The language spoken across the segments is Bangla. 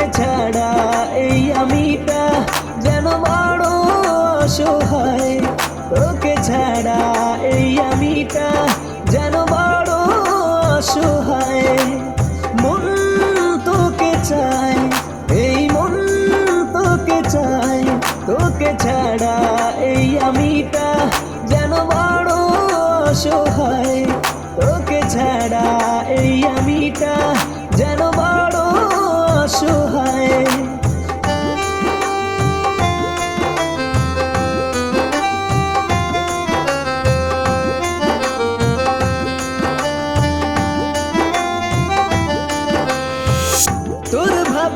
তোকে ছাড়া এই আমিটা যেন বড় অসহায়। তোকে ছাড়া এই আমিটা যেন বড় অসহায়। মন তোকে চায়, এই মন তোকে চায়। তোকে ছাড়া এই আমিটা যেন বড় অসহায়। তোকে ছাড়া এই আমিটা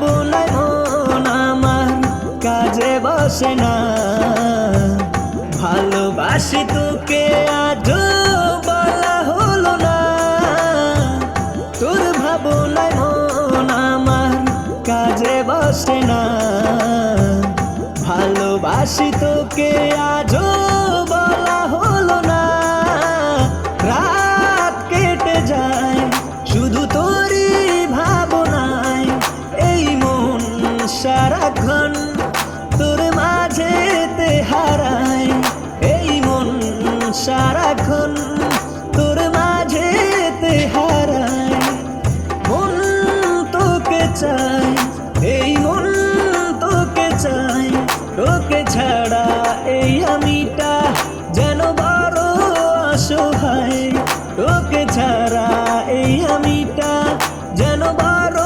ভাবনায় মন আমার কাজে বসে না। ভালোবাসি তোকে আজ বলা হলো না। তোর ভাবনায় মন আমার কাজে বসে না। ভালোবাসি তোকে আজ সারাক্ষণ তোর মাঝেতে হারায় মন তোকে চাই, এই মন তোকে চাই। তোকে ছাড়া এই আমিটা যেন বড় অসহায়। তোকে ছাড়া এই আমিটা যেন বড়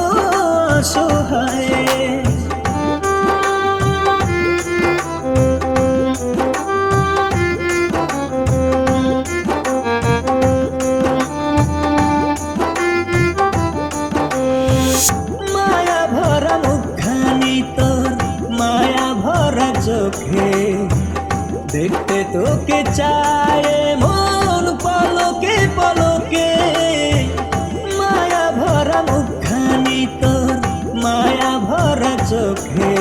অসহায়। চোখে। দেখতে তোকে চায় মন পলকে পলকে। মায়া ভরা মুখখানি তোর মায়া ভরা চোখে।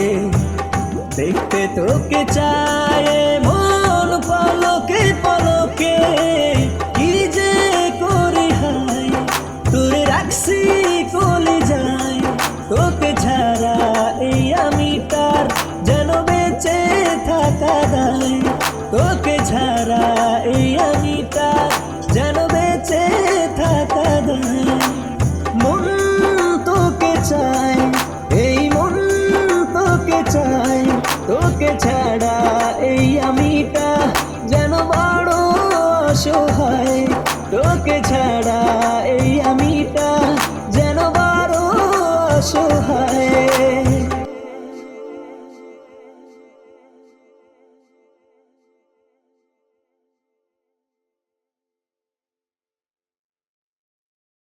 দেখতে তোকে চায় মন পলকে পলকে। কি যে করি হাই তোর রাখছি কলে যায়। তোকে ছাড়া এই আমি তার যেন বেঁচে থাকা দায় তোকে ছাড়া এই আমি তার যেন বেঁচে থাকা দায় মন তোকে চাই এই মন তোকে চাই তোকে ছাড়া